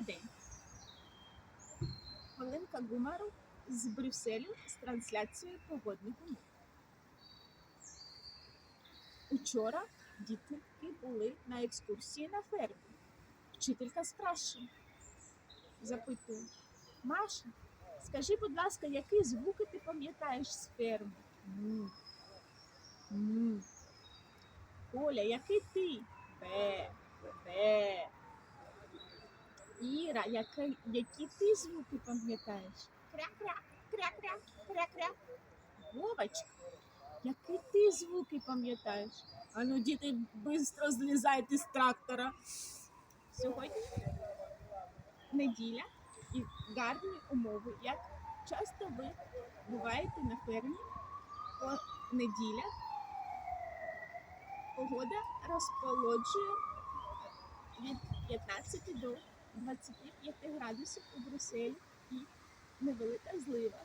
на день. Хвилинка гумору з Брюсселю з трансляцією погодних умов. Учора дітки були на екскурсії на фермі. Вчителька спрашує, запитує, Маша, скажи, будь ласка, які звуки ти пам'ятаєш з ферми? Оля, який ти? Бе. Іра, які, які ти звуки пам'ятаєш? Кря-кря, кря-кря, кря-кря. Вовочка, які ти звуки пам'ятаєш? Ану, діти, швидко злізайте з трактора. Сьогодні неділя і гарні умови. Як часто ви буваєте на фермі по неділях? Погода розполоджує від 15 до 25 градусів у Брюсселі і невелика злива.